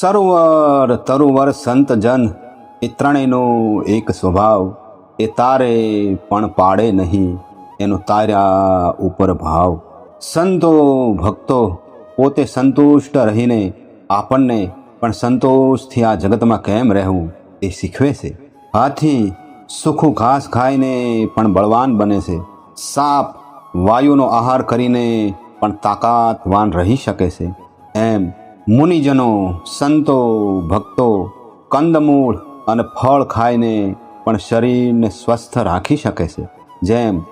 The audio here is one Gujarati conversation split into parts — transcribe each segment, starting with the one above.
સરોવર તરુવર સંત જન, એ ત્રણેયનો એક સ્વભાવ. એ તારે પણ પાડે નહીં, એનો તાર્યા ઉપર ભાવ. સંતો ભક્તો પોતે સંતુષ્ટ રહીને આપણને પણ સંતોષથી આ જગતમાં કેમ રહેવું એ શીખવે છે. હાથી સુખું ઘાસ ખાઈને પણ બળવાન બને છે. સાપ વાયુનો આહાર કરીને પણ તાકાતવાન રહી શકે છે. એમ મુનિજનો સંતો, ભક્તો, કંદમૂળ અને ફળ ખાઈને પણ શરીરને સ્વસ્થ રાખી શકે છે. જેમ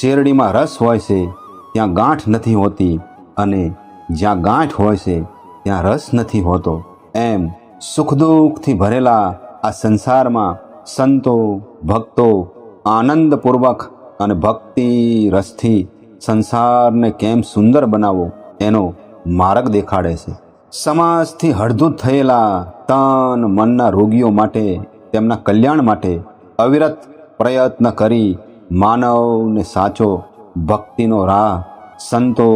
શેરડીમાં રસ હોય છે, ત્યાં ગાંઠ નથી હોતી અને જ્યાં ગાંઠ હોય છે, ત્યાં રસ નથી હોતો. એમ સુખ દુઃખથી ભરેલા આ સંસારમાં સંતો, ભક્તો આનંદપૂર્વક અને ભક્તિ રસથી સંસારને કેમ સુંદર બનાવવો એનો માર્ગ દેખાડે છે. સમાજથી હળદૂત થયેલા તન મનના રોગીઓ માટે, તેમના કલ્યાણ માટે અવિરત પ્રયત્ન કરી માનવને સાચો ભક્તિનો રાહ સંતો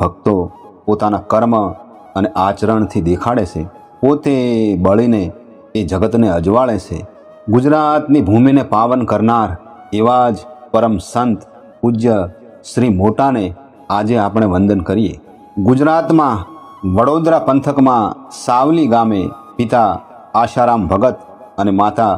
ભક્તો પોતાના કર્મ અને આચરણથી દેખાડે છે. પોતે બળીને એ જગતને અજવાળે છે. ગુજરાતની ભૂમિને પાવન કરનાર એવા જ પરમ સંત પૂજ્ય શ્રી મોટાને આજે આપણે વંદન કરીએ. ગુજરાતમાં વડોદરા પંથકમાં સાવલી ગામે પિતા આશારામ ભગત અને માતા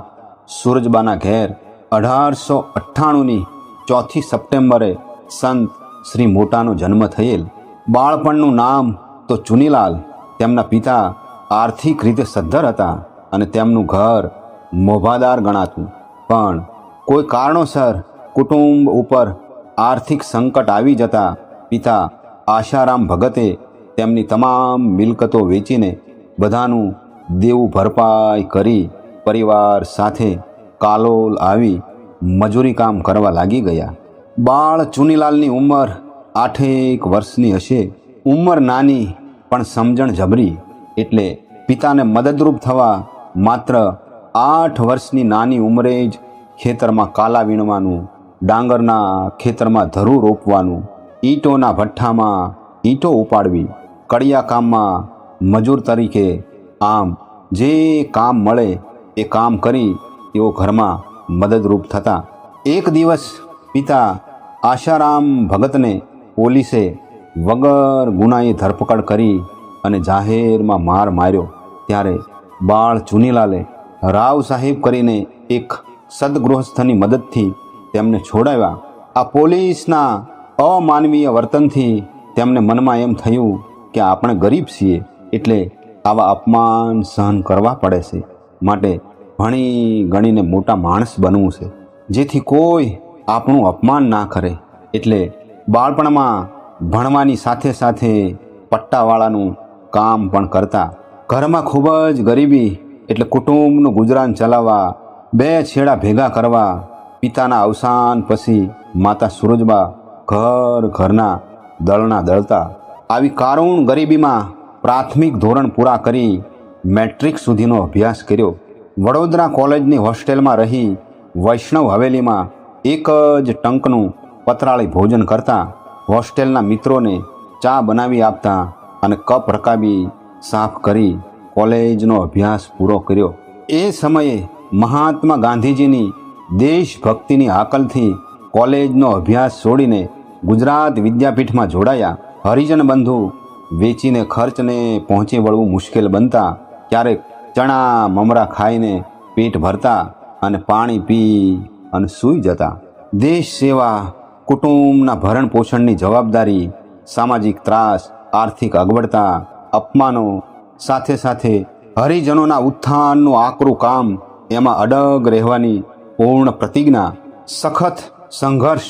સૂરજબાના ઘેર અઢારસો અઠ્ઠાણુંની ચોથી સપ્ટેમ્બરે સંત શ્રી મોટાનો જન્મ થયેલ. બાળપણનું નામ તો ચુનીલાલ, તેમના પિતા આર્થિક રીતે સદ્ધર હતા અને તેમનું ઘર મોભાદાર ગણાતું. પણ કોઈ કારણોસર કુટુંબ ઉપર આર્થિક સંકટ આવી જતા પિતા આશારામ ભગતે તેમની તમામ મિલકતો વેચીને બધાનું દેવું ભરપાઈ કરી પરિવાર સાથે કાલોલ આવી મજૂરી કામ કરવા લાગી ગયા. બાળ ચુનીલાલની ઉંમર આઠેક વર્ષની હશે. ઉંમર નાની પણ સમજણ જબરી, એટલે પિતાને મદદરૂપ થવા માત્ર આઠ વર્ષની નાની ઉંમરે જ ખેતરમાં કાલા વીણવાનું, ડાંગરના ખેતરમાં ધરું રોપવાનું, ઈંટોના ભઠ્ઠામાં ઈંટો ઉપાડવી કડિયા કામમાં મજૂર તરીકે આમ જે કામ મળે એ કામ કરી તેઓ ઘરમાં મદદરૂપ થતા. એક દિવસ પિતા આશારામ ભગતને પોલીસે વગર ગુનાએ ધરપકડ કરી અને જાહેરમાં માર માર્યો. ત્યારે બાળ ચુનીલાલે રાવ સાહેબ કરીને એક સદગૃહસ્થની મદદથી તેમને છોડાવ્યા. આ પોલીસના અમાનવીય વર્તનથી તેમને મનમાં એમ થયું કે આપણે ગરીબ છીએ એટલે આવા અપમાન સહન કરવા પડે છે. માટે ભણી ગણીને મોટા માણસ બનવું છે. જેથી કોઈ આપણું અપમાન ના કરે. એટલે બાળપણમાં ભણવાની સાથે સાથે પટ્ટાવાળાનું કામ પણ કરતા. ઘરમાં ખૂબ જ ગરીબી એટલે કુટુંબનું ગુજરાન ચલાવવા, બે છેડા ભેગા કરવા, પિતાના અવસાન પછી માતા સુરજબા ઘર ઘરના દળના દળતા આવી કારુણ ગરીબીમાં પ્રાથમિક ધોરણ પૂરા કરી મેટ્રિક સુધીનો અભ્યાસ કર્યો. વડોદરા કોલેજની હોસ્ટેલમાં રહી વૈષ્ણવ હવેલીમાં એક જ ટંકનું પતરાળી ભોજન કરતા હોસ્ટેલના મિત્રોને ચા બનાવી આપતા અને કપ રકાબી સાફ કરી કોલેજનો અભ્યાસ પૂરો કર્યો. એ સમયે મહાત્મા ગાંધીજીની દેશભક્તિની હાકલથી કોલેજનો અભ્યાસ છોડીને ગુજરાત વિદ્યાપીઠમાં જોડાયા. હરિજન બંધુ વેચીને ખર્ચને પહોંચી વળવું મુશ્કેલ બનતા ક્યારેક ચણા મમરા ખાઈને પેટ ભરતા અને પાણી પી અને સૂઈ જતા. દેશ સેવા કુટુંબના ભરણ પોષણની જવાબદારી, સામાજિક ત્રાસ, આર્થિક અગવડતા, અપમાનો, સાથે સાથે હરિજનોના ઉત્થાનનું આકરું કામ એમાં અડગ રહેવાની પૂર્ણ પ્રતિજ્ઞા, સખત સંઘર્ષ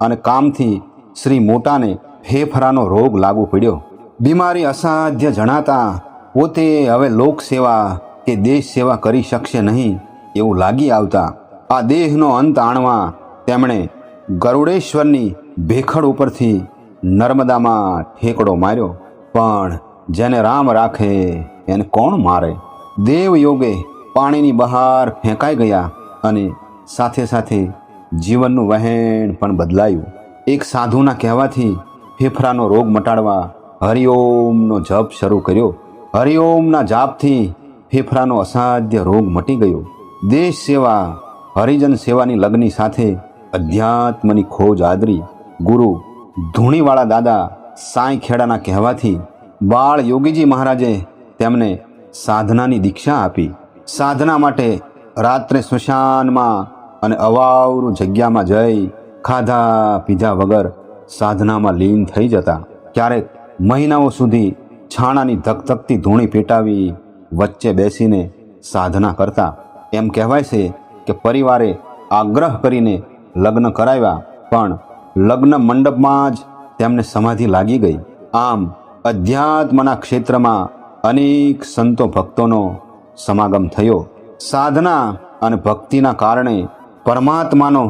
અને કામથી શ્રી મોટાને ફેફરાનો રોગ લાગુ પડ્યો. બીમારી અસાધ્ય જણાતા, પોતે હવે લોક સેવા કે દેશ સેવા કરી શકશે નહીં એવું લાગી આવતા. આ દેહનો અંત આણવા તેમણે ગરુડેશ્વરની ભેખડ ઉપરથી નર્મદામાં ઠેકડો માર્યો. પણ જેને રામ રાખે, એને કોણ મારે? દેવ યોગે પાણીની બહાર ફેંકાઈ ગયા અને સાથે સાથે જીવનનું વહેણ પણ બદલાયું. એક સાધુના કહેવાથી ફેફરાનો રોગ મટાડવા હરિઓમનો જપ શરૂ કર્યો. હરિઓમના જાપથી ફેફરાનો અસાધ્ય રોગ મટી ગયો. દેશ સેવા, હરિજન સેવાની લગ્ની સાથે અધ્યાત્મની ખોજ આદરી. ગુરુ ધૂણીવાળા દાદા સાંઈ ખેડાના કહેવાથી બાળ યોગીજી મહારાજે તેમને સાધનાની દીક્ષા આપી. સાધના માટે રાત્રે સ્મશાનમાં અને અવાવરું જગ્યામાં જઈ ખાધા પીધા વગર સાધનામાં લીન થઈ જતા ક્યારેક મહિનાઓ સુધી છાણાની ધકધકતી ધૂણી પેટાવી વચ્ચે બેસીને સાધના કરતા. એમ કહેવાય છે કે પરિવારે આગ્રહ કરીને લગ્ન કરાવ્યા, પણ લગ્ન મંડપમાં જ તેમને સમાધિ લાગી ગઈ. આમ અધ્યાત્મના ક્ષેત્રમાં અનેક સંતો ભક્તોનો સમાગમ થયો. સાધના અને ભક્તિના કારણે પરમાત્માનો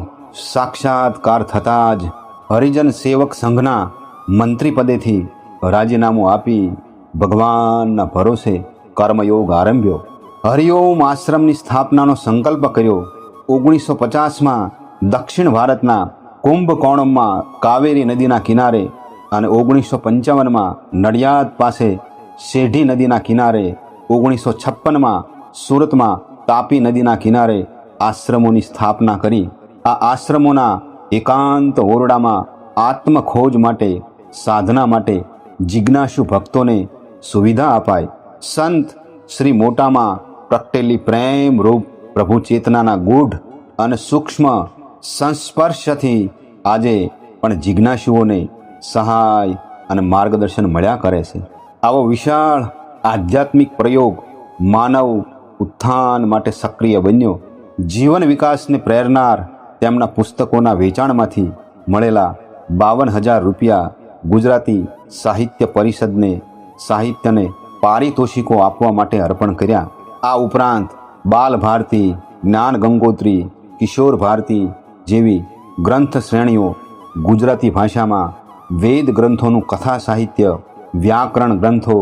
સાક્ષાત્કાર થતાં જ હરિજન સેવક સંઘના મંત્રી પદેથી રાજીનામું આપી ભગવાનના ભરોસે કર્મયોગ આરંભ્યો. હરિઓમ આશ્રમની સ્થાપનાનો સંકલ્પ કર્યો. ઓગણીસો પચાસમાં દક્ષિણ ભારતના કુંભકોણમમાં કાવેરી નદીના કિનારે અને ઓગણીસો પંચાવનમાં નડિયાદ પાસે શેઢી નદીના કિનારે, ઓગણીસો છપ્પનમાં સુરતમાં તાપી નદીના કિનારે આશ્રમોની સ્થાપના કરી. આ આશ્રમોના એકાંત ઓરડામાં આત્મખોજ માટે, સાધના માટે જિજ્ઞાસુ ભક્તોને સુવિધા અપાય. સંત શ્રી મોટામાં પ્રગટેલી પ્રેમ રૂપ પ્રભુ ચેતનાના ગૂઢ અને સૂક્ષ્મ સંસ્પર્શથી આજે પણ જિજ્ઞાસુઓને સહાય અને માર્ગદર્શન મળ્યા કરે છે. આવો વિશાળ આધ્યાત્મિક પ્રયોગ માનવ ઉત્થાન માટે સક્રિય બન્યો. જીવન વિકાસને પ્રેરનાર તેમના પુસ્તકોના વેચાણમાંથી મળેલા બાવન હજાર રૂપિયા ગુજરાતી સાહિત્ય પરિષદને સાહિત્યને પારિતોષિકો આપવા માટે અર્પણ કર્યા. આ ઉપરાંત બાલ ભારતી, જ્ઞાન ગંગોત્રી, કિશોર ભારતી જેવી ગ્રંથ શ્રેણીઓ ગુજરાતી ભાષામાં વેદ ગ્રંથોનું કથા સાહિત્ય, વ્યાકરણ ગ્રંથો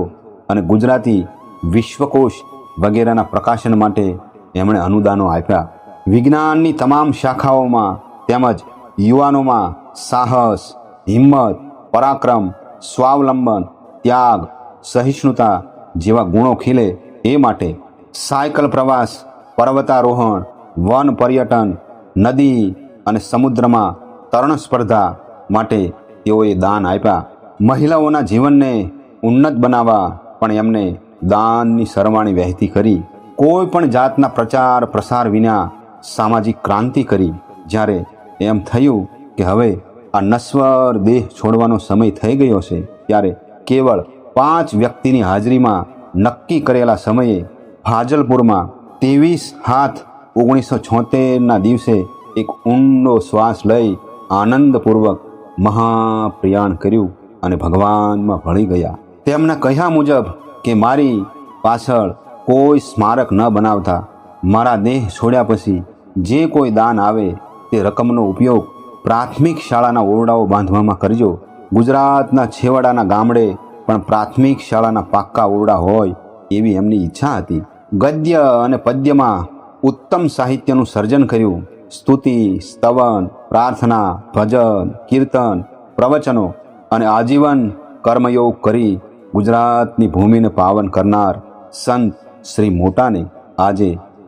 અને ગુજરાતી વિશ્વકોશ વગેરેના પ્રકાશન માટે એમણે અનુદાનો આપ્યા. વિજ્ઞાનની તમામ શાખાઓમાં તેમજ યુવાનોમાં સાહસ, હિંમત, પરાક્રમ, સ્વાવલંબન, ત્યાગ, સહિષ્ણુતા જેવા ગુણો ખીલે એ માટે સાયકલ પ્રવાસ, પર્વતારોહણ, વન પર્યટન, નદી અને સમુદ્રમાં તરણ સ્પર્ધા માટે તેઓએ દાન આપ્યા. મહિલાઓના જીવનને ઉન્નત બનાવવા પણ એમને દાનની સરવાણી વહેતી કરી. કોઈ પણ જાતના પ્રચાર પ્રસાર વિના સામાજિક ક્રાંતિ કરી જ્યારે એમ થયું કે હવે આ નશ્વર દેહ છોડવાનો સમય થઈ ગયો છે, ત્યારે કેવળ પાંચ વ્યક્તિની હાજરીમાં નક્કી કરેલા સમયે ફાજલપુરમાં ત્રેવીસ હાથ ઓગણીસો છોતેરના દિવસે એક ઊંડો શ્વાસ લઈ આનંદપૂર્વક મહાપ્રયાણ કર્યું અને ભગવાનમાં ભળી ગયા. તેમના કહ્યા મુજબ કે મારી પાછળ કોઈ સ્મારક ન બનાવતા મારા દેહ છોડ્યા પછી જે કોઈ દાન આવે તે રકમનો ઉપયોગ પ્રાથમિક શાળાના ઓરડાઓ બાંધવામાં કરજો. ગુજરાતના છેવાડાના ગામડે પણ પ્રાથમિક શાળાના પાક્કા ઓરડા હોય એવી એમની ઈચ્છા હતી. ગદ્ય અને પદ્યમાં ઉત્તમ સાહિત્યનું સર્જન કર્યું. સ્તુતિ, સ્તવન, પ્રાર્થના, ભજન, કીર્તન, પ્રવચનો અને આજીવન કર્મયોગ કરી ગુજરાતની ભૂમિને પાવન કરનાર સંત શ્રી મોટાને આજે